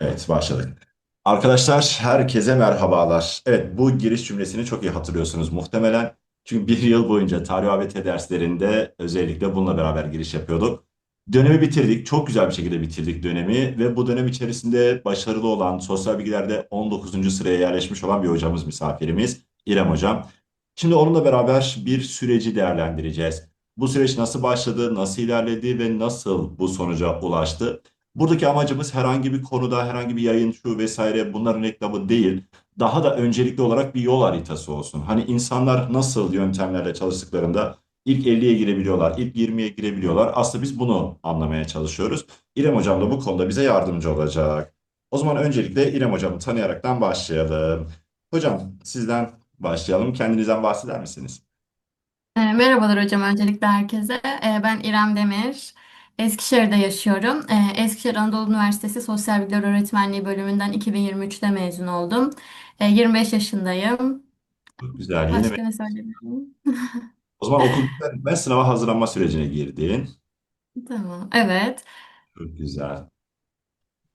Evet, başladık. Arkadaşlar, herkese merhabalar. Evet, bu giriş cümlesini çok iyi hatırlıyorsunuz muhtemelen. Çünkü bir yıl boyunca tarih ABT derslerinde özellikle bununla beraber giriş yapıyorduk. Dönemi bitirdik, çok güzel bir şekilde bitirdik dönemi ve bu dönem içerisinde başarılı olan, sosyal bilgilerde 19. sıraya yerleşmiş olan bir hocamız misafirimiz, İrem Hocam. Şimdi onunla beraber bir süreci değerlendireceğiz. Bu süreç nasıl başladı, nasıl ilerledi ve nasıl bu sonuca ulaştı? Buradaki amacımız herhangi bir konuda, herhangi bir yayın şu vesaire bunların reklamı değil. Daha da öncelikli olarak bir yol haritası olsun. Hani insanlar nasıl yöntemlerle çalıştıklarında ilk 50'ye girebiliyorlar, ilk 20'ye girebiliyorlar. Aslında biz bunu anlamaya çalışıyoruz. İrem Hocam da bu konuda bize yardımcı olacak. O zaman öncelikle İrem Hocam'ı tanıyaraktan başlayalım. Hocam sizden başlayalım. Kendinizden bahseder misiniz? E, Merhabalar hocam öncelikle herkese. E, Ben İrem Demir. Eskişehir'de yaşıyorum. E, Eskişehir Anadolu Üniversitesi Sosyal Bilgiler Öğretmenliği bölümünden 2023'te mezun oldum. E, 25 yaşındayım. Çok güzel. Mi? Başka ne söyleyebilirim? O zaman okul ben sınava hazırlanma sürecine girdin. Tamam. Evet. Çok güzel.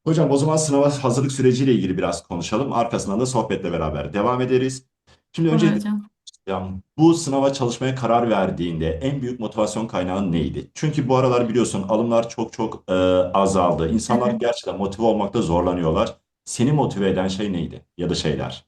Hocam o zaman sınava hazırlık süreciyle ilgili biraz konuşalım. Arkasından da sohbetle beraber devam ederiz. Şimdi Olur öncelikle hocam. Ya, bu sınava çalışmaya karar verdiğinde en büyük motivasyon kaynağın neydi? Çünkü bu aralar biliyorsun alımlar çok çok e, azaldı. İnsanlar Evet. gerçekten motive olmakta zorlanıyorlar. Seni motive eden şey neydi? Ya da şeyler.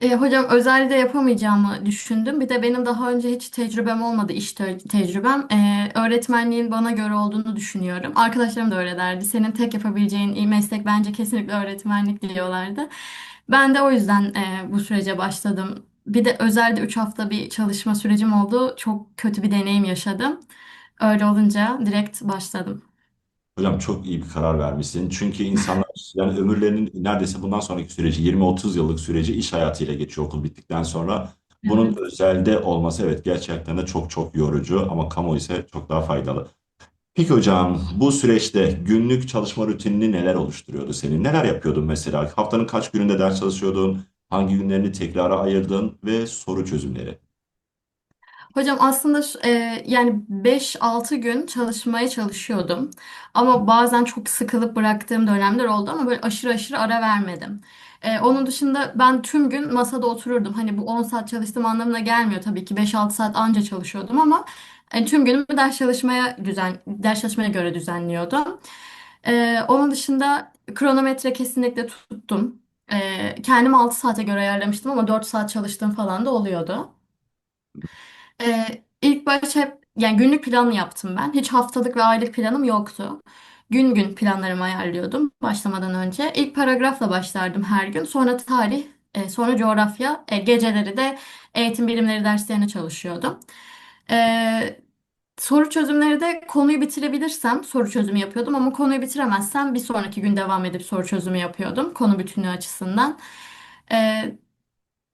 E, hocam özelde yapamayacağımı düşündüm. Bir de benim daha önce hiç tecrübem olmadı, iş te- tecrübem. E, öğretmenliğin bana göre olduğunu düşünüyorum. Arkadaşlarım da öyle derdi. Senin tek yapabileceğin iyi meslek bence kesinlikle öğretmenlik diyorlardı. Ben de o yüzden e, bu sürece başladım. Bir de özelde 3 hafta bir çalışma sürecim oldu. Çok kötü bir deneyim yaşadım. Öyle olunca direkt başladım. Hocam çok iyi bir karar vermişsin. Çünkü insanlar yani ömürlerinin neredeyse bundan sonraki süreci 20-30 yıllık süreci iş hayatıyla geçiyor okul bittikten sonra. Bunun Evet. özelde olması evet gerçekten de çok çok yorucu ama kamu ise çok daha faydalı. Peki hocam bu süreçte günlük çalışma rutinini neler oluşturuyordu senin? Neler yapıyordun mesela? Haftanın kaç gününde ders çalışıyordun? Hangi günlerini tekrara ayırdın ve soru çözümleri? Hocam aslında e, yani beş altı gün çalışmaya çalışıyordum. Ama bazen çok sıkılıp bıraktığım dönemler oldu ama böyle aşırı aşırı ara vermedim. E, onun dışında ben tüm gün masada otururdum. Hani bu 10 saat çalıştığım anlamına gelmiyor tabii ki. beş altı saat anca çalışıyordum ama e, tüm günümü ders çalışmaya düzen ders çalışmaya göre düzenliyordum. E, onun dışında kronometre kesinlikle tuttum. E, kendimi 6 saate göre ayarlamıştım ama 4 saat çalıştığım falan da oluyordu. Ee, ilk baş hep yani günlük planı yaptım ben. Hiç haftalık ve aylık planım yoktu. Gün gün planlarımı ayarlıyordum başlamadan önce. İlk paragrafla başlardım her gün. Sonra tarih, e, sonra coğrafya, e, geceleri de eğitim bilimleri derslerine çalışıyordum. Ee, soru çözümleri de konuyu bitirebilirsem soru çözümü yapıyordum ama konuyu bitiremezsem bir sonraki gün devam edip soru çözümü yapıyordum konu bütünlüğü açısından. Ee,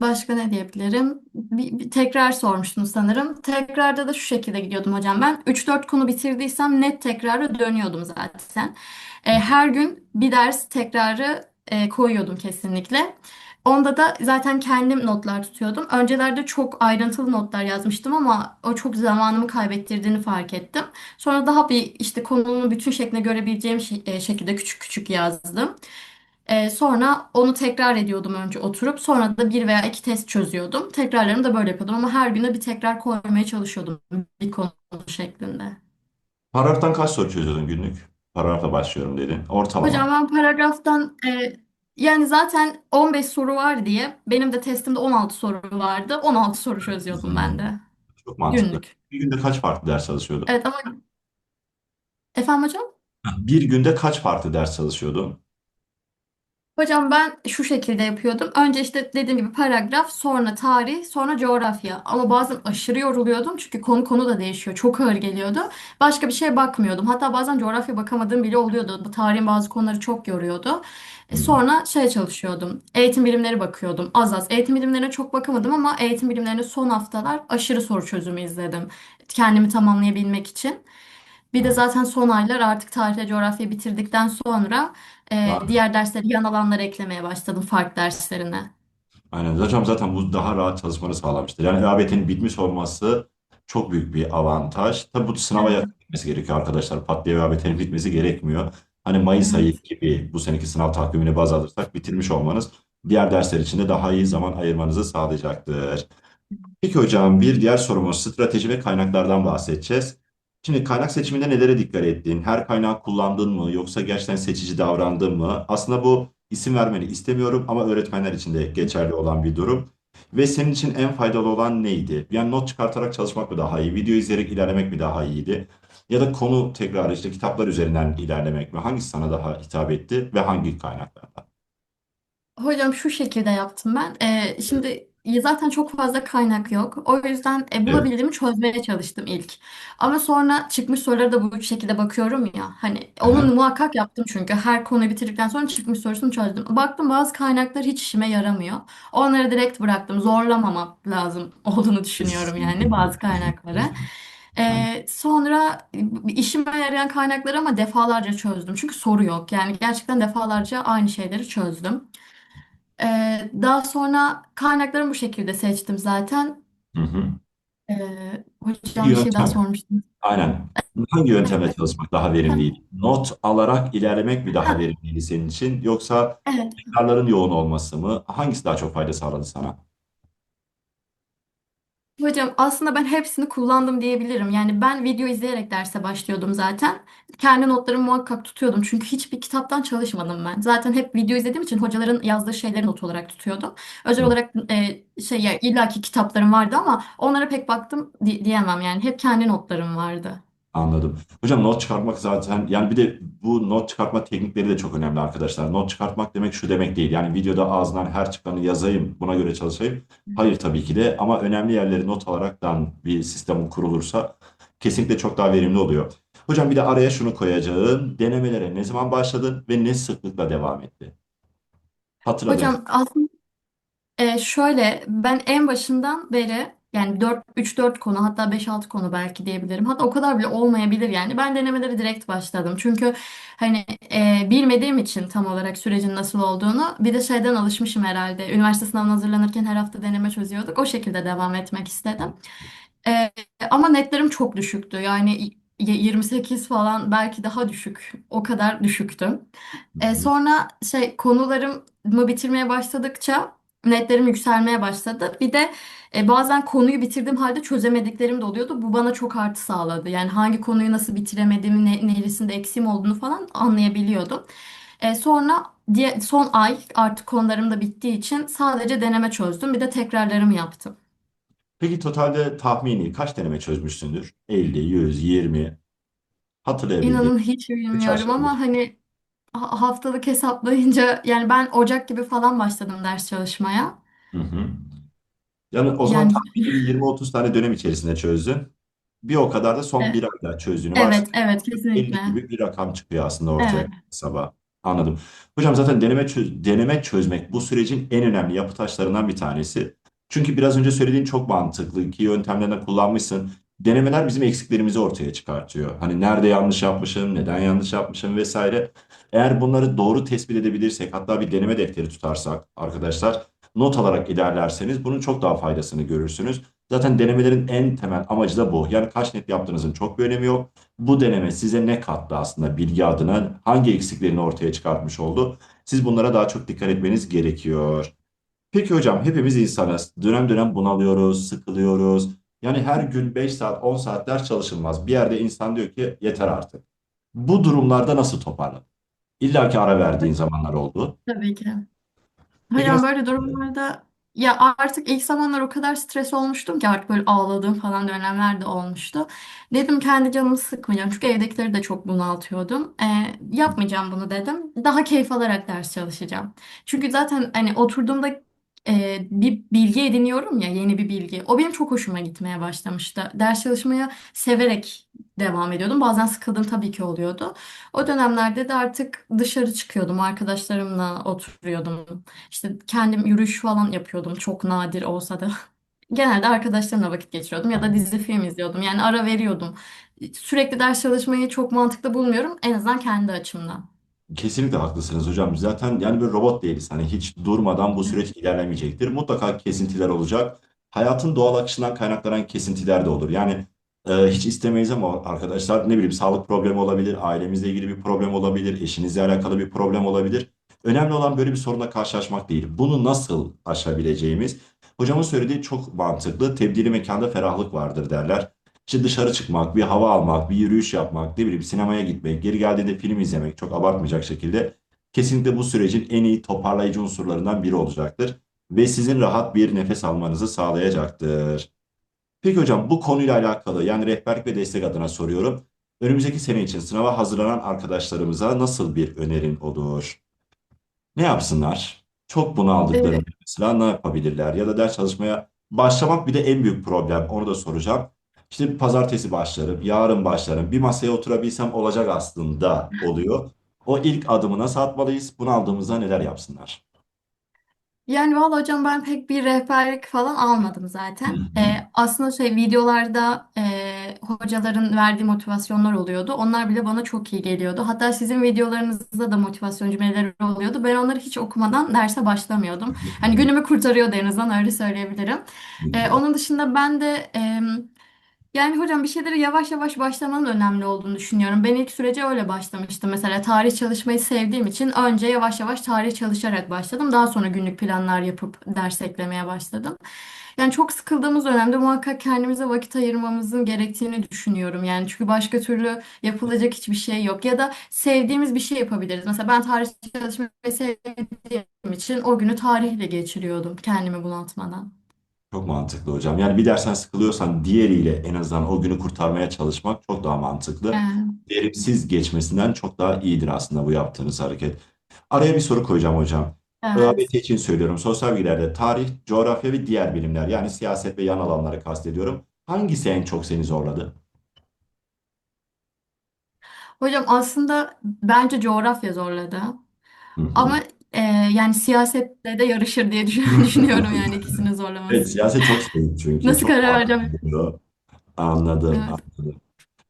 Başka ne diyebilirim? Bir, bir tekrar sormuştun sanırım. Tekrarda da şu şekilde gidiyordum hocam ben. üç dört konu bitirdiysem net tekrara dönüyordum zaten. E, her gün bir ders tekrarı e, koyuyordum kesinlikle. Onda da zaten kendim notlar tutuyordum. Öncelerde çok ayrıntılı notlar yazmıştım ama o çok zamanımı kaybettirdiğini fark ettim. Sonra daha bir işte konunun bütün şeklinde görebileceğim şe- e, şekilde küçük küçük yazdım. Ee, sonra onu tekrar ediyordum önce oturup. Sonra da bir veya iki test çözüyordum. Tekrarlarımı da böyle yapıyordum ama her güne bir tekrar koymaya çalışıyordum bir konu şeklinde. Paragraftan kaç soru çözüyordun günlük? Paragrafla başlıyorum dedin. Hocam Ortalama. ben paragraftan e, yani zaten 15 soru var diye benim de testimde 16 soru vardı. 16 soru çözüyordum ben de çok mantıklı. günlük. Bir günde kaç farklı ders çalışıyordun? Evet ama efendim hocam? Bir günde kaç farklı ders çalışıyordun? Hocam ben şu şekilde yapıyordum. Önce işte dediğim gibi paragraf, sonra tarih, sonra coğrafya. Ama bazen aşırı yoruluyordum çünkü konu konu da değişiyor. Çok ağır geliyordu. Başka bir şeye bakmıyordum. Hatta bazen coğrafya bakamadığım bile oluyordu. Bu tarihin bazı konuları çok yoruyordu. E, Hmm. Sonra şey çalışıyordum. Eğitim bilimleri bakıyordum. Az az. Eğitim bilimlerine çok bakamadım ama eğitim bilimlerinin son haftalar aşırı soru çözümü izledim. Kendimi tamamlayabilmek için. Bir de zaten son aylar artık tarih coğrafya bitirdikten sonra e, diğer dersleri yan alanlara eklemeye başladım fark derslerine. Aynen. Hocam zaten bu daha rahat çalışmanı sağlamıştır. Yani ÖABT'nin bitmiş olması çok büyük bir avantaj. Tabii bu sınava Evet. yakın bitmesi gerekiyor arkadaşlar. Pat diye ÖABT'nin bitmesi gerekmiyor. Hani Mayıs ayı Evet. gibi bu seneki sınav takvimini baz alırsak bitirmiş olmanız diğer dersler için de daha iyi zaman ayırmanızı sağlayacaktır. Peki hocam bir diğer sorumuz strateji ve kaynaklardan bahsedeceğiz. Şimdi kaynak seçiminde nelere dikkat ettin? Her kaynağı kullandın mı yoksa gerçekten seçici davrandın mı? Aslında bu isim vermeni istemiyorum ama öğretmenler için de geçerli olan bir durum. Ve senin için en faydalı olan neydi? Yani not çıkartarak çalışmak mı daha iyi? Video izleyerek ilerlemek mi daha iyiydi? Ya da konu tekrar işte kitaplar üzerinden ilerlemek mi? Hangisi sana daha hitap etti ve hangi kaynaklardan? Hocam şu şekilde yaptım ben. Ee, şimdi zaten çok fazla kaynak yok. O yüzden e, Evet. bulabildiğimi çözmeye çalıştım ilk. Ama sonra çıkmış sorulara da bu şekilde bakıyorum ya. Hani Aha, muhakkak yaptım çünkü her konuyu bitirdikten sonra çıkmış sorusunu çözdüm. Baktım bazı kaynaklar hiç işime yaramıyor. Onları direkt bıraktım. Zorlamamak lazım olduğunu düşünüyorum yani bazı kaynakları. Ee, sonra e, işime yarayan kaynakları ama defalarca çözdüm. Çünkü soru yok. Yani gerçekten defalarca aynı şeyleri çözdüm. Ee, daha sonra kaynaklarımı bu şekilde seçtim zaten. Hı hı. Ee, hocam bir şey daha yöntem. sormuştunuz. Aynen. Hangi yöntemle Evet. çalışmak daha verimliydi? Not alarak ilerlemek mi daha verimliydi senin için? Yoksa Evet. tekrarların yoğun olması mı? Hangisi daha çok fayda sağladı sana? Hocam aslında ben hepsini kullandım diyebilirim. Yani ben video izleyerek derse başlıyordum zaten. Kendi notlarımı muhakkak tutuyordum. Çünkü hiçbir kitaptan çalışmadım ben. Zaten hep video izlediğim için hocaların yazdığı şeyleri not olarak tutuyordum. Özel Hı. olarak e, şey ya illaki kitaplarım vardı ama onlara pek baktım di- diyemem yani. Hep kendi notlarım vardı. Anladım. Hocam not çıkartmak zaten yani bir de bu not çıkartma teknikleri de çok önemli arkadaşlar. Not çıkartmak demek şu demek değil. Yani videoda ağzından her çıkanı yazayım, buna göre çalışayım. Hayır tabii ki de ama önemli yerleri not alaraktan bir sistem kurulursa kesinlikle çok daha verimli oluyor. Hocam bir de araya şunu koyacağım. Denemelere ne zaman başladın ve ne sıklıkla devam etti? Hatırladığın. Hocam aslında Ee, şöyle ben en başından beri yani 4 3-4 konu hatta beş altı konu belki diyebilirim. Hatta o kadar bile olmayabilir yani. Ben denemelere direkt başladım. Çünkü hani e, bilmediğim için tam olarak sürecin nasıl olduğunu bir de şeyden alışmışım herhalde. Üniversite sınavına hazırlanırken her hafta deneme çözüyorduk. O şekilde devam etmek istedim. Ee, ama netlerim çok düşüktü. Yani y- 28 falan belki daha düşük. O kadar düşüktü. Hı E, hı. sonra şey konularımı bitirmeye başladıkça netlerim yükselmeye başladı. Bir de e, bazen konuyu bitirdiğim halde çözemediklerim de oluyordu. Bu bana çok artı sağladı. Yani hangi konuyu nasıl bitiremediğimi, ne, neresinde eksiğim olduğunu falan anlayabiliyordum. E, sonra diye, son ay artık konularım da bittiği için sadece deneme çözdüm. Bir de tekrarlarımı yaptım. Peki totalde tahmini kaç deneme çözmüşsündür? 50, 100, 20 hatırlayabildiğin İnanın hiç 3 bilmiyorum aşağı ama 5. hani ha- haftalık hesaplayınca yani ben Ocak gibi falan başladım ders çalışmaya. Hı hı. Yani o zaman Yani tahmini bir 20-30 tane dönem içerisinde çözdün. Bir o kadar da son bir ayda çözdüğünü Evet, varsayalım. evet kesinlikle. 50 gibi bir rakam çıkıyor aslında ortaya Evet. sabah. Anladım. Hocam zaten deneme çöz deneme çözmek bu sürecin en önemli yapı taşlarından bir tanesi. Çünkü biraz önce söylediğin çok mantıklı. İki yöntemlerden kullanmışsın. Denemeler bizim eksiklerimizi ortaya çıkartıyor. Hani nerede yanlış yapmışım, neden yanlış yapmışım vesaire. Eğer bunları doğru tespit edebilirsek, hatta bir deneme defteri tutarsak arkadaşlar, not alarak ilerlerseniz bunun çok daha faydasını görürsünüz. Zaten denemelerin en temel amacı da bu. Yani kaç net yaptığınızın çok bir önemi yok. Bu deneme size ne kattı aslında bilgi adına? Hangi eksiklerini ortaya çıkartmış oldu? Siz bunlara daha çok dikkat etmeniz gerekiyor. Peki hocam hepimiz insanız. Dönem dönem bunalıyoruz, sıkılıyoruz. Yani her gün 5 saat, 10 saat ders çalışılmaz. Bir yerde insan diyor ki yeter artık. Bu durumlarda nasıl toparlanır? İlla ki ara verdiğin zamanlar oldu. Tabii ki. Peki Hocam nasıl? böyle durumlarda ya artık ilk zamanlar o kadar stres olmuştum ki artık böyle ağladığım falan dönemler de olmuştu. Dedim kendi canımı sıkmayacağım çünkü evdekileri de çok bunaltıyordum. Ee, yapmayacağım bunu dedim. Daha keyif alarak ders çalışacağım. Çünkü zaten hani oturduğumda e, bir bilgi ediniyorum ya yeni bir bilgi. O benim çok hoşuma gitmeye başlamıştı. Ders çalışmaya severek devam ediyordum. Bazen sıkıldığım tabii ki oluyordu. O dönemlerde de artık dışarı çıkıyordum, arkadaşlarımla oturuyordum. İşte kendim yürüyüş falan yapıyordum çok nadir olsa da. Genelde arkadaşlarımla vakit geçiriyordum ya da dizi film izliyordum. Yani ara veriyordum. Sürekli ders çalışmayı çok mantıklı bulmuyorum. En azından kendi açımdan. Kesinlikle haklısınız hocam. Zaten yani bir robot değiliz. Hani hiç durmadan bu süreç ilerlemeyecektir. Mutlaka kesintiler olacak. Hayatın doğal akışından kaynaklanan kesintiler de olur. Yani Ee, hiç istemeyiz ama arkadaşlar ne bileyim sağlık problemi olabilir, ailemizle ilgili bir problem olabilir, eşinizle alakalı bir problem olabilir. Önemli olan böyle bir sorunla karşılaşmak değil. Bunu nasıl aşabileceğimiz. Hocamın söylediği çok mantıklı. Tebdili mekanda ferahlık vardır derler. İşte dışarı çıkmak, bir hava almak, bir yürüyüş yapmak, ne bileyim sinemaya gitmek, geri geldiğinde film izlemek çok abartmayacak şekilde kesinlikle bu sürecin en iyi toparlayıcı unsurlarından biri olacaktır ve sizin rahat bir nefes almanızı sağlayacaktır. Peki hocam bu konuyla alakalı yani rehberlik ve destek adına soruyorum. Önümüzdeki sene için sınava hazırlanan arkadaşlarımıza nasıl bir önerin olur? Ne yapsınlar? Çok bunaldıklarında mesela ne yapabilirler? Ya da ders çalışmaya başlamak bir de en büyük problem. Onu da soracağım. İşte pazartesi başlarım, yarın başlarım. Bir masaya oturabilsem olacak aslında oluyor. O ilk adımı nasıl atmalıyız? Bunaldığımızda neler yapsınlar? Yani valla hocam ben pek bir rehberlik falan almadım zaten. Ee, aslında şey videolarda e, hocaların verdiği motivasyonlar oluyordu. Onlar bile bana çok iyi geliyordu. Hatta sizin videolarınızda da motivasyon cümleleri oluyordu. Ben onları hiç okumadan derse başlamıyordum. Hani günümü kurtarıyordu en azından öyle söyleyebilirim. Ee, onun dışında ben de yani hocam bir şeyleri yavaş yavaş başlamanın önemli olduğunu düşünüyorum. Ben ilk sürece öyle başlamıştım. Mesela tarih çalışmayı sevdiğim için önce yavaş yavaş tarih çalışarak başladım. Daha sonra günlük planlar yapıp ders eklemeye başladım. Yani çok sıkıldığımız dönemde muhakkak kendimize vakit ayırmamızın gerektiğini düşünüyorum. Yani çünkü başka türlü yapılacak hiçbir şey yok. Ya da sevdiğimiz bir şey yapabiliriz. Mesela ben tarih çalışmayı sevdiğim için o günü tarihle geçiriyordum kendimi bunaltmadan. Çok mantıklı hocam. Yani bir dersten sıkılıyorsan diğeriyle en azından o günü kurtarmaya çalışmak çok daha mantıklı. Evet. Verimsiz geçmesinden çok daha iyidir aslında bu yaptığınız hareket. Araya bir soru koyacağım hocam. Evet. ÖABT için söylüyorum. Sosyal bilgilerde tarih, coğrafya ve diğer bilimler yani siyaset ve yan alanları kastediyorum. Hangisi en çok seni zorladı? Hocam aslında bence coğrafya zorladı. Hı hı. Ama e, yani siyasetle de yarışır diye düşün- düşünüyorum yani ikisini Evet, zorlaması. siyaset çok soğuk çünkü. Nasıl Çok karar farklı vereceğim? oluyor. Anladım, Evet. anladım.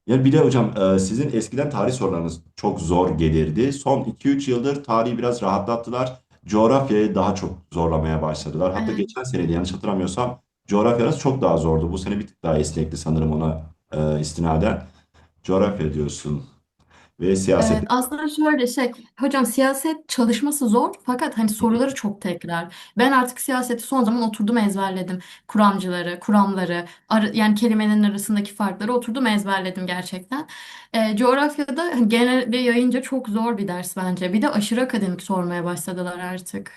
Ya bir de hocam e, sizin eskiden tarih sorularınız çok zor gelirdi. Son iki üç yıldır tarihi biraz rahatlattılar. Coğrafyayı daha çok zorlamaya başladılar. Hatta Evet. geçen sene de yanlış hatırlamıyorsam coğrafyanız çok daha zordu. Bu sene bir tık daha esnekti sanırım ona e, istinaden. Coğrafya diyorsun ve siyaset. Evet, aslında şöyle şey, hocam siyaset çalışması zor fakat hani soruları çok tekrar. Ben artık siyaseti son zaman oturdum ezberledim. Kuramcıları, kuramları, ara- yani kelimenin arasındaki farkları oturdum ezberledim gerçekten. Ee, coğrafyada hani genel ve yayınca çok zor bir ders bence. Bir de aşırı akademik sormaya başladılar artık.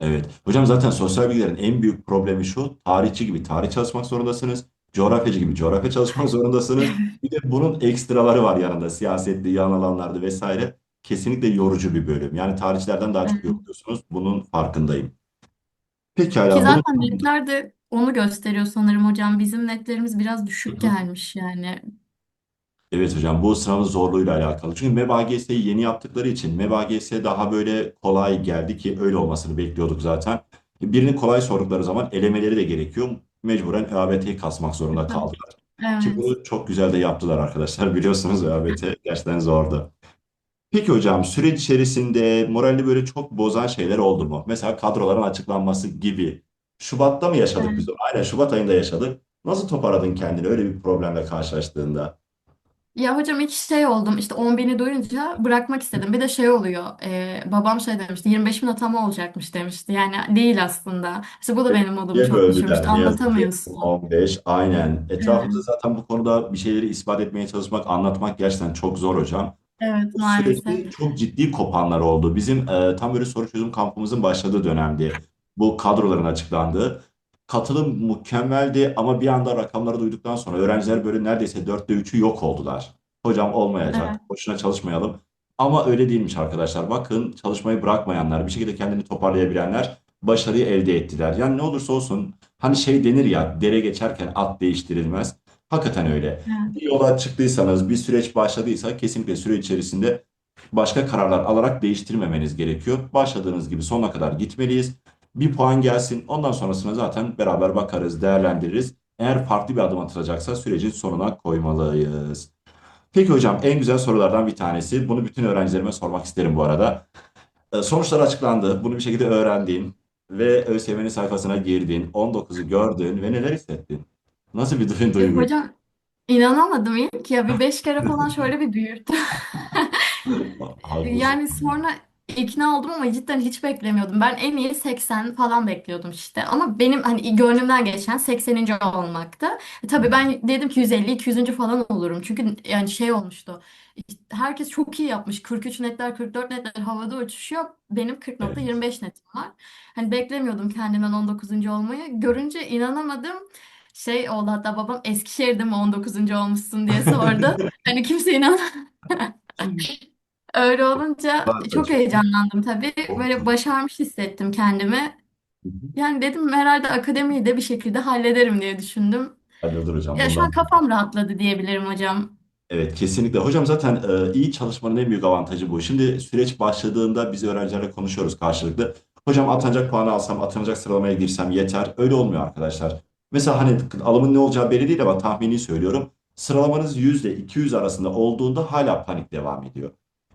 Evet. Hocam zaten sosyal bilgilerin en büyük problemi şu. Tarihçi gibi tarih çalışmak zorundasınız. Coğrafyacı gibi coğrafya çalışmak zorundasınız. Bir de bunun ekstraları var yanında. Siyasetli, yan alanlarda vesaire. Kesinlikle yorucu bir bölüm. Yani tarihçilerden daha çok yoruluyorsunuz. Bunun farkındayım. Ki Pekala. Bunu zaten netler de onu gösteriyor sanırım hocam. Bizim netlerimiz biraz düşük gelmiş yani. Evet hocam bu sınavın zorluğuyla alakalı. Çünkü MEB-AGS'yi yeni yaptıkları için MEB-AGS daha böyle kolay geldi ki öyle olmasını bekliyorduk zaten. Birini kolay sordukları zaman elemeleri de gerekiyor. Mecburen ÖABT'yi kasmak zorunda kaldılar. Ki Evet. bunu çok güzel de yaptılar arkadaşlar. Biliyorsunuz ÖABT gerçekten zordu. Peki hocam süreç içerisinde moralini böyle çok bozan şeyler oldu mu? Mesela kadroların açıklanması gibi. Şubat'ta mı yaşadık biz? Aynen Şubat ayında yaşadık. Nasıl toparladın kendini öyle bir problemle karşılaştığında? Ya hocam ilk şey oldum işte 10 bini duyunca bırakmak istedim. Bir de şey oluyor e, babam şey demişti 25 bin atama olacakmış demişti. Yani değil aslında. İşte bu da benim modumu İkiye çok düşürmüştü. böldüler ne yazık ki. Anlatamıyorsun. 15 aynen. Etrafımızda Evet, zaten bu konuda bir şeyleri ispat etmeye çalışmak, anlatmak gerçekten çok zor hocam. evet Bu maalesef. süreçte çok ciddi kopanlar oldu. Bizim e, tam böyle soru çözüm kampımızın başladığı dönemdi. Bu kadroların açıklandığı. Katılım mükemmeldi ama bir anda rakamları duyduktan sonra öğrenciler böyle neredeyse dörtte üçü yok oldular. Hocam olmayacak, Evet, boşuna çalışmayalım. Ama öyle değilmiş arkadaşlar. Bakın çalışmayı bırakmayanlar, bir şekilde kendini toparlayabilenler başarıyı elde ettiler. Yani ne olursa olsun hani şey denir ya dere geçerken at değiştirilmez. Hakikaten öyle. evet, Bir yola çıktıysanız, bir süreç başladıysa kesinlikle süreç içerisinde başka kararlar alarak değiştirmemeniz gerekiyor. Başladığınız gibi sonuna kadar gitmeliyiz. Bir puan gelsin. Ondan sonrasına zaten beraber bakarız, değerlendiririz. Eğer farklı bir adım atılacaksa sürecin sonuna koymalıyız. Peki hocam en güzel sorulardan bir tanesi. Bunu bütün öğrencilerime sormak isterim bu arada. E, Sonuçlar açıklandı. Bunu bir şekilde öğrendin ve ÖSYM'nin sayfasına girdin. 19'u gördün ve neler hissettin? Nasıl bir duygu? E, duyguydu? hocam İnanamadım ilk ya bir beş kere falan şöyle bir. Haklısın. Yani sonra ikna oldum ama cidden hiç beklemiyordum. Ben en iyi 80 falan bekliyordum işte. Ama benim hani gönlümden geçen 80. olmaktı. E, tabii ben dedim ki 150 200. falan olurum. Çünkü yani şey olmuştu. Herkes çok iyi yapmış. 43 netler, 44 netler havada uçuşuyor. Benim Evet. 40.25 netim var. Hani beklemiyordum kendimden 19. olmayı. Görünce inanamadım. Şey oldu hatta babam Eskişehir'de mi 19. olmuşsun diye sordu. Hani kimse inan Öyle olunca Var çok heyecanlandım tabii. Oh. Böyle başarmış hissettim kendimi. Yani dedim herhalde akademiyi de bir şekilde hallederim diye düşündüm. Hallolur hocam Ya şu an bundan. kafam rahatladı diyebilirim hocam. Evet kesinlikle. Hocam zaten e, iyi çalışmanın en büyük avantajı bu. Şimdi süreç başladığında biz öğrencilerle konuşuyoruz karşılıklı. Hocam atanacak puanı alsam, atanacak sıralamaya girsem yeter. Öyle olmuyor arkadaşlar. Mesela hani alımın ne olacağı belli değil ama tahmini söylüyorum. Sıralamanız 100 ile 200 arasında olduğunda hala panik devam ediyor.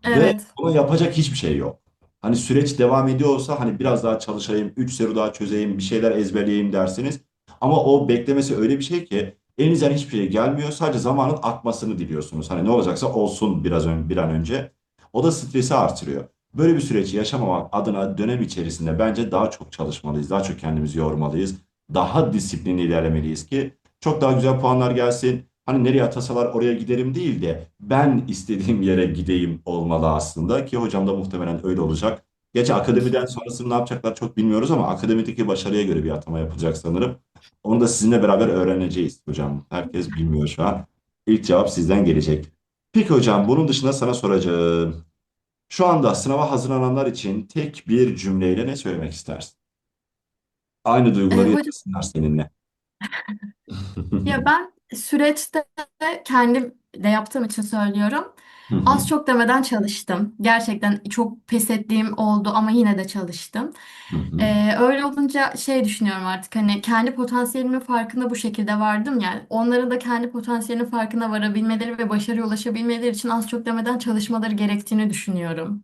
Ve Evet. ona yapacak hiçbir şey yok. Hani süreç devam ediyorsa hani biraz daha çalışayım, 3 soru daha çözeyim, bir şeyler ezberleyeyim dersiniz. Ama o beklemesi öyle bir şey ki elinizden hiçbir şey gelmiyor. Sadece zamanın akmasını diliyorsunuz. Hani ne olacaksa olsun biraz ön, bir an önce. O da stresi artırıyor. Böyle bir süreci yaşamamak adına dönem içerisinde bence daha çok çalışmalıyız. Daha çok kendimizi yormalıyız. Daha disiplinli ilerlemeliyiz ki çok daha güzel puanlar gelsin. Hani nereye atasalar oraya giderim değil de ben istediğim yere gideyim olmalı aslında ki hocam da muhtemelen öyle olacak. Gerçi akademiden sonrasını ne yapacaklar çok bilmiyoruz ama akademideki başarıya göre bir atama yapılacak sanırım. Onu da sizinle beraber öğreneceğiz hocam. Herkes bilmiyor şu an. İlk cevap sizden gelecek. Peki hocam bunun dışında sana soracağım. Şu anda sınava hazırlananlar için tek bir cümleyle ne söylemek istersin? Aynı duyguları hocam yaşasınlar seninle. ya ben süreçte kendim de yaptığım için söylüyorum. Hı hı, Az çok demeden çalıştım. Gerçekten çok pes ettiğim oldu ama yine de çalıştım. hı hı. Ee, öyle olunca şey düşünüyorum artık hani kendi potansiyelimin farkında bu şekilde vardım yani onların da kendi potansiyelinin farkına varabilmeleri ve başarıya ulaşabilmeleri için az çok demeden çalışmaları gerektiğini düşünüyorum.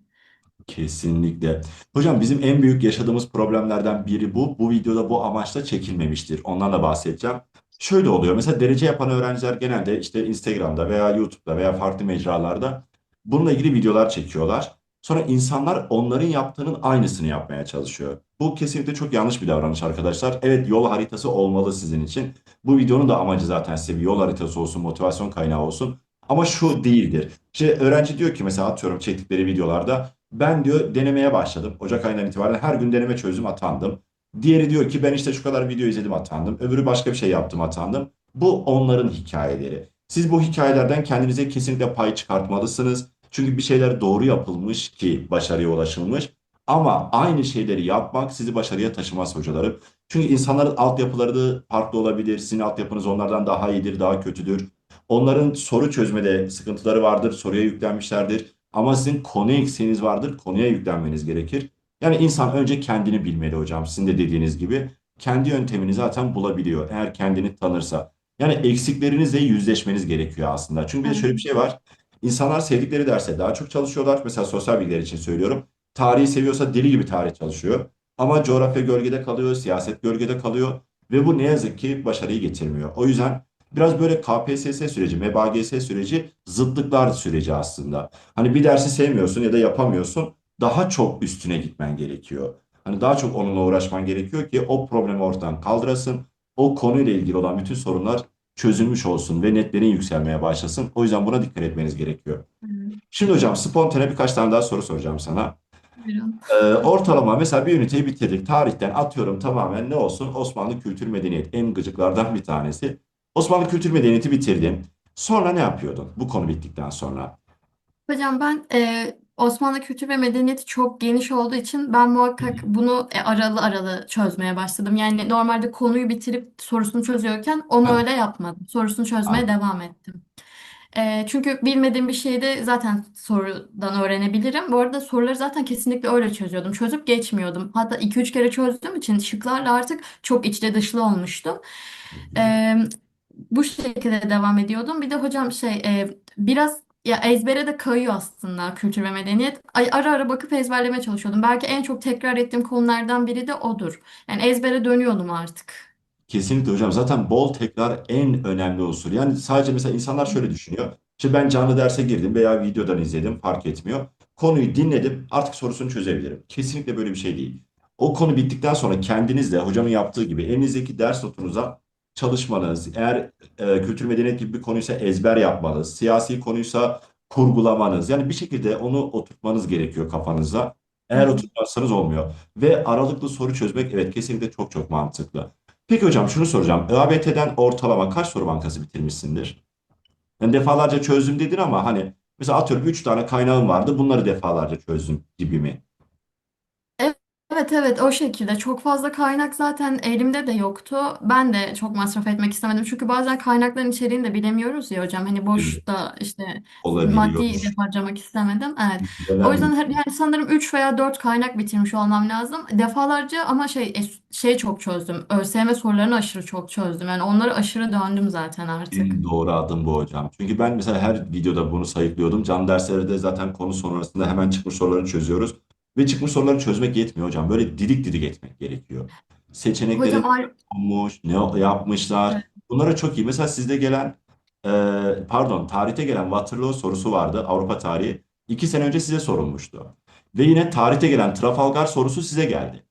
Kesinlikle. Hocam bizim en büyük yaşadığımız problemlerden biri bu. Bu videoda bu amaçla çekilmemiştir. Ondan da bahsedeceğim. Şöyle oluyor. Mesela derece yapan öğrenciler genelde işte Instagram'da veya YouTube'da veya farklı mecralarda bununla ilgili videolar çekiyorlar. Sonra insanlar onların yaptığının aynısını yapmaya çalışıyor. Bu kesinlikle çok yanlış bir davranış arkadaşlar. Evet yol haritası olmalı sizin için. Bu videonun da amacı zaten size bir yol haritası olsun, motivasyon kaynağı olsun. Ama şu değildir. İşte öğrenci diyor ki mesela atıyorum çektikleri videolarda ben diyor denemeye başladım. Ocak ayından itibaren her gün deneme çözdüm atandım. Diğeri diyor ki ben işte şu kadar video izledim atandım. Öbürü başka bir şey yaptım atandım. Bu onların hikayeleri. Siz bu hikayelerden kendinize kesinlikle pay çıkartmalısınız. Çünkü bir şeyler doğru yapılmış ki başarıya ulaşılmış. Ama aynı şeyleri yapmak sizi başarıya taşımaz hocalarım. Çünkü insanların altyapıları farklı olabilir. Sizin altyapınız onlardan daha iyidir, daha kötüdür. Onların soru çözmede sıkıntıları vardır, soruya yüklenmişlerdir. Ama sizin konu eksiğiniz vardır, konuya yüklenmeniz gerekir. Yani insan önce kendini bilmeli hocam. Sizin de dediğiniz gibi kendi yöntemini zaten bulabiliyor eğer kendini tanırsa. Yani eksiklerinizle yüzleşmeniz gerekiyor aslında. Çünkü bir de şöyle bir şey var. İnsanlar sevdikleri derse daha çok çalışıyorlar. Mesela sosyal bilgiler için söylüyorum. Tarihi seviyorsa deli gibi tarih çalışıyor. Ama coğrafya gölgede kalıyor, siyaset gölgede kalıyor. Ve bu ne yazık ki başarıyı getirmiyor. O yüzden biraz böyle KPSS süreci, MBGS süreci zıtlıklar süreci aslında. Hani bir dersi sevmiyorsun ya da yapamıyorsun. Daha çok üstüne gitmen gerekiyor. Hani daha çok onunla uğraşman gerekiyor ki o problemi ortadan kaldırasın. O konuyla ilgili olan bütün sorunlar çözülmüş olsun ve netlerin yükselmeye başlasın. O yüzden buna dikkat etmeniz gerekiyor. Evet. Şimdi hocam spontane birkaç tane daha soru soracağım sana. Ee, ortalama mesela bir üniteyi bitirdik. Tarihten atıyorum tamamen ne olsun? Osmanlı Kültür Medeniyet en gıcıklardan bir tanesi. Osmanlı Kültür Medeniyeti bitirdin. Sonra ne yapıyordun bu konu bittikten sonra? Hocam ben e, Osmanlı kültür ve medeniyeti çok geniş olduğu için ben muhakkak bunu e, aralı aralı çözmeye başladım. Yani normalde konuyu bitirip sorusunu çözüyorken onu öyle yapmadım. Sorusunu çözmeye anladım. devam ettim. E, çünkü bilmediğim bir şeyi de zaten sorudan öğrenebilirim. Bu arada soruları zaten kesinlikle öyle çözüyordum. Çözüp geçmiyordum. Hatta iki üç kere çözdüğüm için şıklarla artık çok içli dışlı olmuştum. Hı hı. Ee, bu şekilde devam ediyordum. Bir de hocam şey e, biraz ya ezbere de kayıyor aslında kültür ve medeniyet. Ay, ara ara bakıp ezberlemeye çalışıyordum. Belki en çok tekrar ettiğim konulardan biri de odur. Yani ezbere dönüyordum artık. Kesinlikle hocam. Zaten bol tekrar en önemli unsur. Yani sadece mesela insanlar şöyle düşünüyor. Şimdi ben canlı derse girdim veya videodan izledim fark etmiyor. Konuyu dinledim artık sorusunu çözebilirim. Kesinlikle böyle bir şey değil. O konu bittikten sonra kendiniz de hocamın yaptığı gibi elinizdeki ders notunuza çalışmanız, eğer e, kültür medeniyet gibi bir konuysa ezber yapmanız, siyasi konuysa kurgulamanız. Yani bir şekilde onu oturtmanız gerekiyor kafanıza. Eğer oturtmazsanız olmuyor. Ve aralıklı soru çözmek evet kesinlikle çok çok mantıklı. Peki hocam şunu soracağım. ÖABT'den ortalama kaç soru bankası bitirmişsindir? Yani defalarca çözdüm dedin ama hani mesela atıyorum 3 tane kaynağım vardı bunları defalarca çözdüm gibi mi? Evet evet o şekilde çok fazla kaynak zaten elimde de yoktu. Ben de çok masraf etmek istemedim. Çünkü bazen kaynakların içeriğini de bilemiyoruz ya hocam. Hani Evet. boşta işte maddi de Olabiliyor. harcamak istemedim. Evet. O Neler yüzden her- yani sanırım 3 veya 4 kaynak bitirmiş olmam lazım. Defalarca ama şey e, şey çok çözdüm. ÖSYM sorularını aşırı çok çözdüm. Yani onları aşırı döndüm zaten artık. En doğru adım bu hocam. Çünkü ben mesela her videoda bunu sayıklıyordum. Can derslerde zaten konu sonrasında hemen çıkmış soruları çözüyoruz. Ve çıkmış soruları çözmek yetmiyor hocam. Böyle didik didik etmek gerekiyor. Seçenekleri Hocam olmuş, ne yapmışlar. Bunlara çok iyi. Mesela sizde gelen, e, pardon, tarihte gelen Waterloo sorusu vardı. Avrupa tarihi. İki sene önce size sorulmuştu. Ve yine tarihte gelen Trafalgar sorusu size geldi.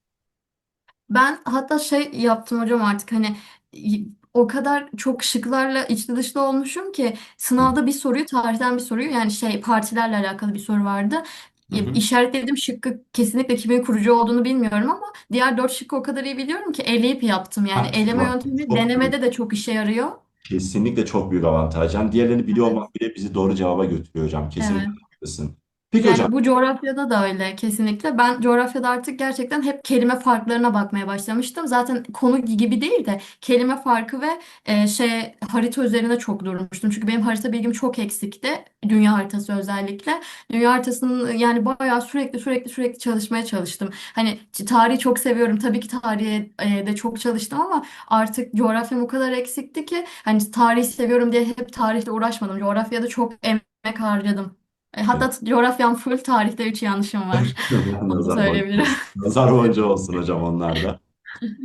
Ben hatta şey yaptım hocam artık hani y- o kadar çok şıklarla içli dışlı olmuşum ki Hı sınavda bir soruyu tarihten bir soruyu yani şey partilerle alakalı bir soru vardı. Hı. Hı. İşaretlediğim şıkkı kesinlikle kimin kurucu olduğunu bilmiyorum ama diğer dört şıkkı o kadar iyi biliyorum ki eleyip yaptım. Yani Ha, eleme bak, yöntemi çok denemede de çok işe yarıyor. Kesinlikle çok büyük avantaj. Yani diğerlerini biliyor Evet. olmak bile bizi doğru cevaba götürüyor hocam. Kesinlikle Evet. haklısın. Peki hocam. Yani bu coğrafyada da öyle kesinlikle. Ben coğrafyada artık gerçekten hep kelime farklarına bakmaya başlamıştım. Zaten konu gibi değil de kelime farkı ve e, şey harita üzerine çok durmuştum. Çünkü benim harita bilgim çok eksikti. Dünya haritası özellikle. Dünya haritasının yani bayağı sürekli sürekli sürekli çalışmaya çalıştım. Hani tarihi çok seviyorum. Tabii ki tarihe e, de çok çalıştım ama artık coğrafyam o kadar eksikti ki hani tarihi seviyorum diye hep tarihle uğraşmadım. Coğrafyada çok emek harcadım. E, Hatta coğrafyam full tarihte 3 yanlışım var. Onu Nazar boncuğu söyleyebilirim. Nazar boncuğu olsun hocam onlar da.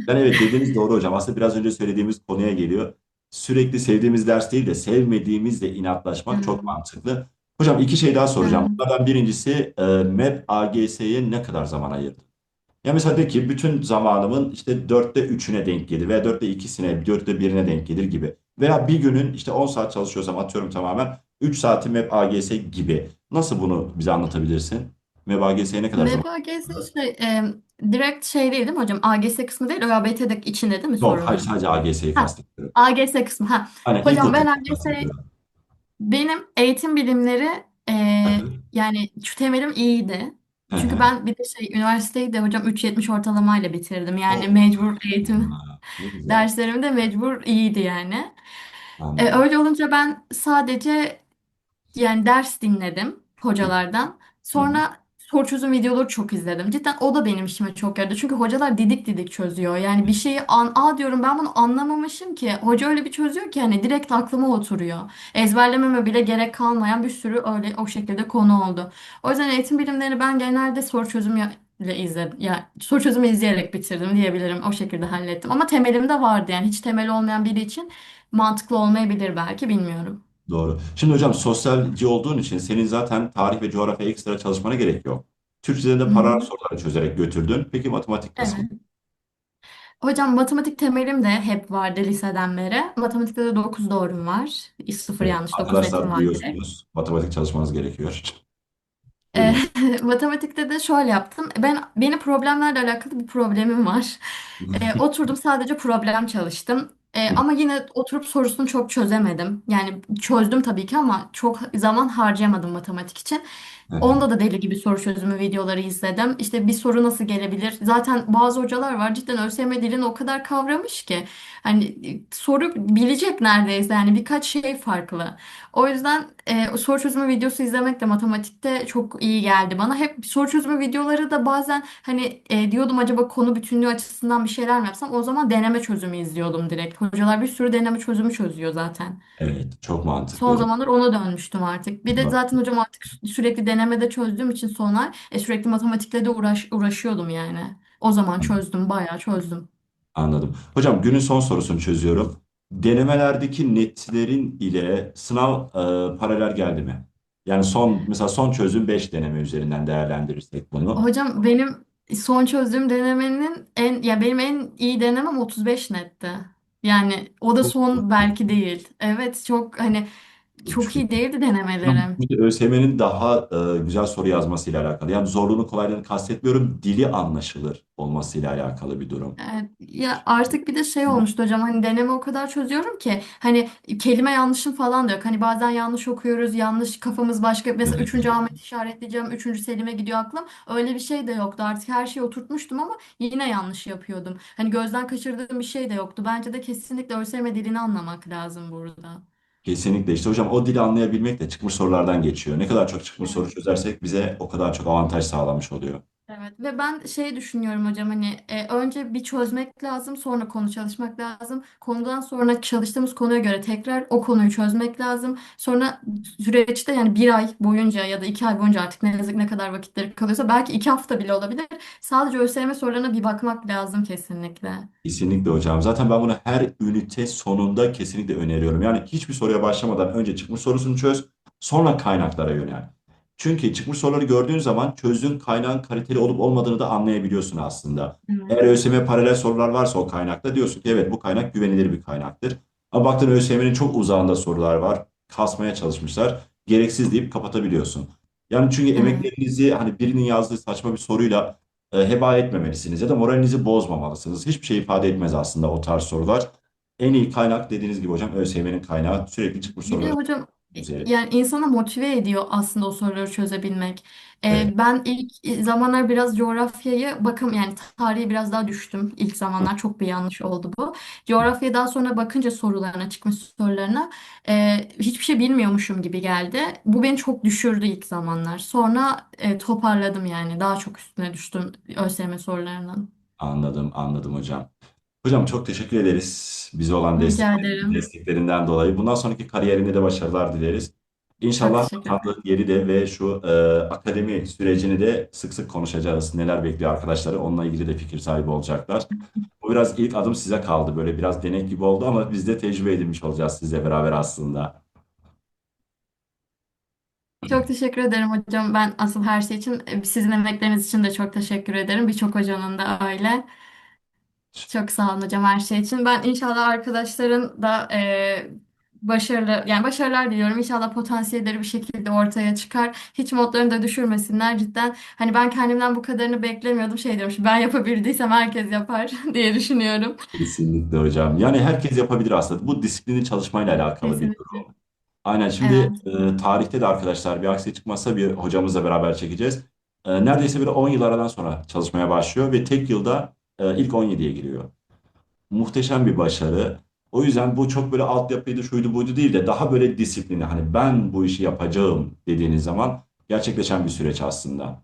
Yani evet dediğiniz doğru hocam. Aslında biraz önce söylediğimiz konuya geliyor. Sürekli sevdiğimiz ders değil de sevmediğimizle inatlaşmak çok mantıklı. Hocam iki şey daha soracağım. Bunlardan birincisi e, MEP AGS'ye ne kadar zaman ayırdın? Ya mesela de ki bütün zamanımın işte dörtte üçüne denk gelir veya dörtte ikisine, dörtte birine denk gelir gibi. Veya bir günün işte 10 saat çalışıyorsam atıyorum tamamen 3 saatim hep AGS gibi. Nasıl bunu bize anlatabilirsin? MEP AGS'ye ne kadar zaman? MPAGS şey, e, direkt şey değil değil mi hocam? AGS kısmı değil, ÖABT'de içinde değil mi Yok, hayır sorunuz? sadece AGS'yi Ha, kastediyorum. AGS kısmı. Ha. Hani Hocam ben ilkokul AGS kastediyorum. benim eğitim bilimleri e, yani şu temelim iyiydi. Hı Çünkü hı. ben bir de şey üniversiteyi de hocam 3.70 ortalamayla bitirdim. Yani Oh, mecbur eğitim. Ne güzel. derslerim de mecbur iyiydi yani. E, Anladım. öyle olunca ben sadece Yani ders dinledim hocalardan. Sonra soru çözüm videoları çok izledim. Cidden o da benim işime çok yaradı. Çünkü hocalar didik didik çözüyor. Yani bir şeyi an, aa diyorum ben bunu anlamamışım ki. Hoca öyle bir çözüyor ki hani direkt aklıma oturuyor. Ezberlememe bile gerek kalmayan bir sürü öyle o şekilde konu oldu. O yüzden eğitim bilimlerini ben genelde soru çözüm ya- ile izledim. Ya soru çözümü izleyerek bitirdim diyebilirim. O şekilde hallettim. Ama temelim de vardı yani hiç temeli olmayan biri için mantıklı olmayabilir belki bilmiyorum. Doğru. Şimdi hocam sosyalci olduğun için senin zaten tarih ve coğrafya ekstra çalışmana gerek yok. Türkçeden de Hı paragraf hı. soruları çözerek götürdün. Peki matematik nasıl? Evet. Hocam matematik temelim de hep vardı liseden beri. Matematikte de 9 doğrum var. Sıfır Evet. yanlış 9 netim Arkadaşlar var direkt. duyuyorsunuz. Matematik çalışmanız gerekiyor. Ee, Buyurun. matematikte de şöyle yaptım. Ben benim problemlerle alakalı bir problemim var. Ee, oturdum sadece problem çalıştım. Ee, ama yine oturup sorusunu çok çözemedim. Yani çözdüm tabii ki ama çok zaman harcayamadım matematik için. Onda da deli gibi soru çözümü videoları izledim. İşte bir soru nasıl gelebilir? Zaten bazı hocalar var cidden ÖSYM dilini o kadar kavramış ki hani e, soru bilecek neredeyse yani birkaç şey farklı. O yüzden e, soru çözümü videosu izlemek de matematikte çok iyi geldi bana. Hep soru çözümü videoları da bazen hani e, diyordum acaba konu bütünlüğü açısından bir şeyler mi yapsam? O zaman deneme çözümü izliyordum direkt. Hocalar bir sürü deneme çözümü çözüyor zaten. Evet, çok Son mantıklı. zamanlar ona dönmüştüm artık. Bir de zaten hocam artık sü- sürekli denemede çözdüğüm için sonra e, sürekli matematikle de uğraş, uğraşıyordum yani. O zaman çözdüm, bayağı çözdüm. Anladım. Hocam günün son sorusunu çözüyorum. Denemelerdeki netlerin ile sınav e, paralel geldi mi? Yani son mesela son çözüm 5 deneme üzerinden değerlendirirsek bunu. Hocam benim son çözdüğüm denemenin en ya benim en iyi denemem 35 netti. Yani o da son belki değil. Evet çok hani çok iyi değildi denemelerim. ÖSYM'nin daha e, güzel soru yazmasıyla alakalı. Yani zorluğunu kolaylığını kastetmiyorum. Dili anlaşılır olmasıyla alakalı bir durum. Evet, ya artık bir de şey olmuştu hocam hani deneme o kadar çözüyorum ki hani kelime yanlışım falan da yok. Hani bazen yanlış okuyoruz, yanlış kafamız başka. Mesela Evet. üçüncü Ahmet işaretleyeceğim, üçüncü Selim'e gidiyor aklım. Öyle bir şey de yoktu. Artık her şeyi oturtmuştum ama yine yanlış yapıyordum. Hani gözden kaçırdığım bir şey de yoktu. Bence de kesinlikle ÖSYM dilini anlamak lazım burada. Kesinlikle işte hocam o dili anlayabilmek de çıkmış sorulardan geçiyor. Ne kadar çok çıkmış soru çözersek bize o kadar çok avantaj sağlamış oluyor. Evet ve ben şey düşünüyorum hocam hani e, önce bir çözmek lazım sonra konu çalışmak lazım. Konudan sonra çalıştığımız konuya göre tekrar o konuyu çözmek lazım. Sonra süreçte yani bir ay boyunca ya da iki ay boyunca artık ne yazık ne kadar vakitleri kalıyorsa belki iki hafta bile olabilir. Sadece ÖSYM sorularına bir bakmak lazım kesinlikle. Kesinlikle hocam. Zaten ben bunu her ünite sonunda kesinlikle öneriyorum. Yani hiçbir soruya başlamadan önce çıkmış sorusunu çöz, sonra kaynaklara yönel. Çünkü çıkmış soruları gördüğün zaman çözdüğün kaynağın kaliteli olup olmadığını da anlayabiliyorsun aslında. Evet. Eğer ÖSYM paralel sorular varsa o kaynakta diyorsun ki evet bu kaynak güvenilir bir kaynaktır. Ama baktın ÖSYM'nin çok uzağında sorular var. Kasmaya çalışmışlar. Gereksiz deyip kapatabiliyorsun. Yani çünkü Evet. emeklerinizi hani birinin yazdığı saçma bir soruyla e, heba etmemelisiniz ya da moralinizi bozmamalısınız. Hiçbir şey ifade etmez aslında o tarz sorular. En iyi kaynak dediğiniz gibi hocam ÖSYM'nin kaynağı sürekli çıkmış Bir de hocam e, üzeri. yani insana motive ediyor aslında o soruları çözebilmek. Evet, Ee, ben ilk zamanlar biraz coğrafyayı bakım yani tarihi biraz daha düştüm. İlk zamanlar çok bir yanlış oldu bu. Coğrafyaya daha sonra bakınca sorularına çıkmış sorularına e, hiçbir şey bilmiyormuşum gibi geldi. Bu beni çok düşürdü ilk zamanlar. Sonra e, toparladım yani daha çok üstüne düştüm ÖSYM sorularının. anladım, anladım hocam. Hocam çok teşekkür ederiz bize olan Rica destek, ederim. desteklerinden dolayı. Bundan sonraki kariyerinde de başarılar dileriz. Çok İnşallah teşekkür ederim. atandığın yeri de ve şu e, akademi sürecini de sık sık konuşacağız. Neler bekliyor arkadaşları onunla ilgili de fikir sahibi olacaklar. Bu biraz ilk adım size kaldı. Böyle biraz denek gibi oldu ama biz de tecrübe edinmiş olacağız sizle beraber aslında. Çok teşekkür ederim hocam. Ben asıl her şey için e, sizin emekleriniz için de çok teşekkür ederim. Birçok hocanın da öyle. Çok sağ olun hocam her şey için. Ben inşallah arkadaşların da e, başarılı yani başarılar diliyorum. İnşallah potansiyelleri bir şekilde ortaya çıkar. Hiç modlarını da düşürmesinler cidden. Hani ben kendimden bu kadarını beklemiyordum. Şey diyorum ben yapabildiysem herkes yapar diye düşünüyorum. Kesinlikle hocam. Yani herkes yapabilir aslında. Bu disiplinin çalışmayla alakalı bir Kesinlikle. durum. Aynen şimdi Evet. e, tarihte de arkadaşlar bir aksi çıkmazsa bir hocamızla beraber çekeceğiz. E, neredeyse bir 10 yıl aradan sonra çalışmaya başlıyor ve tek yılda ilk 17'ye giriyor. Muhteşem bir başarı. O yüzden bu çok böyle altyapıydı şuydu buydu değil de daha böyle disiplinli hani ben bu işi yapacağım dediğiniz zaman gerçekleşen bir süreç aslında.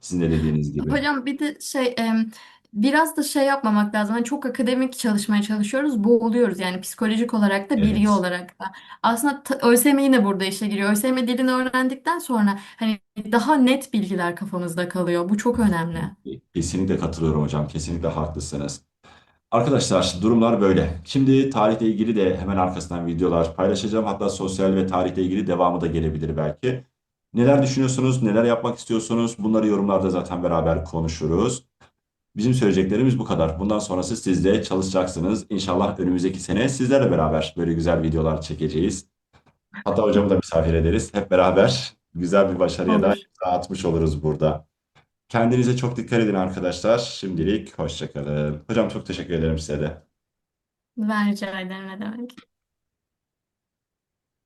Sizin de dediğiniz gibi. Hocam bir de şey biraz da şey yapmamak lazım. Hani çok akademik çalışmaya çalışıyoruz, boğuluyoruz yani psikolojik olarak da bilgi Evet. olarak da. Aslında ta- ÖSYM yine burada işe giriyor. ÖSYM dilini öğrendikten sonra hani daha net bilgiler kafamızda kalıyor. Bu çok önemli. Kesinlikle katılıyorum hocam. Kesinlikle haklısınız. Arkadaşlar durumlar böyle. Şimdi tarihle ilgili de hemen arkasından videolar paylaşacağım. Hatta sosyal ve tarihle ilgili devamı da gelebilir belki. Neler düşünüyorsunuz? Neler yapmak istiyorsunuz? Bunları yorumlarda zaten beraber konuşuruz. Bizim söyleyeceklerimiz bu kadar. Bundan sonrası siz de çalışacaksınız. İnşallah önümüzdeki sene sizlerle beraber böyle güzel videolar çekeceğiz. Hatta hocamı da misafir ederiz. Hep beraber güzel bir başarıya da atmış oluruz burada. Kendinize çok dikkat edin arkadaşlar. Şimdilik hoşça kalın. Hocam çok teşekkür ederim size de. Ben rica ederim ne demek.